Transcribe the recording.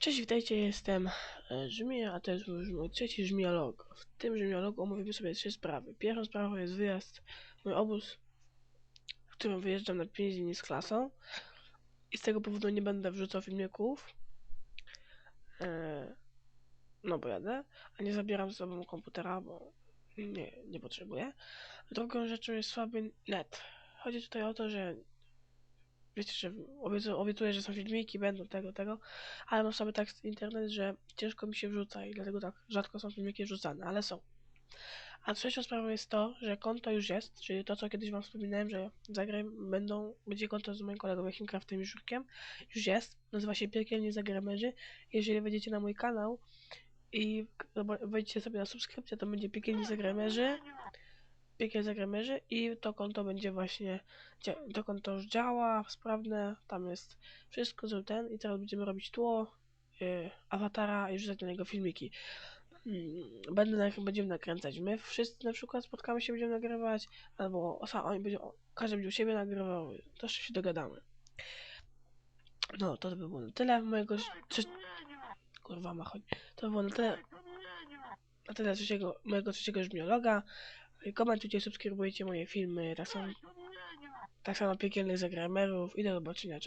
Cześć, witajcie, jestem e, Żmija, a to jest już mój trzeci Żmiolog. W tym Żmiologu omówimy sobie trzy sprawy. Pierwszą sprawą jest wyjazd, mój obóz, w którym wyjeżdżam na 5 dni z klasą i z tego powodu nie będę wrzucał filmików, e, no bo jadę, a nie zabieram ze sobą komputera, bo nie, nie potrzebuję. Drugą rzeczą jest słaby net. Chodzi tutaj o to, że wiecie, że obiecuję, obiecuję, że są filmiki, będą tego, tego, ale mam sobie tak internet, że ciężko mi się wrzuca i dlatego tak rzadko są filmiki wrzucane, ale są. A trzecią sprawą jest to, że konto już jest, czyli to, co kiedyś wam wspominałem, że zagraj będą, będzie konto z moim kolegą Craftem i Żurkiem, już jest, nazywa się Piekielni Zagramerzy. Jeżeli wejdziecie na mój kanał i wejdziecie sobie na subskrypcję, to będzie Piekielni Zagramerzy, Piekiel Zagramerzy i to konto będzie właśnie, to konto już działa, sprawne, tam jest wszystko, że ten i teraz będziemy robić tło, y, awatara i rzucać na niego filmiki. Mm, Będę na, będziemy nakręcać. My wszyscy na przykład spotkamy się, będziemy nagrywać, albo osa, oni będą, każdy będzie u siebie nagrywał, to jeszcze się dogadamy. No, to by było na tyle mojego... Trze... Kurwa, ma chodź. To by było na tyle... Na tyle trzeciego, mojego trzeciego żmiologa. Komentujcie, subskrybujcie moje filmy, tak samo, tak samo piekielnych zagramerów i do zobaczenia.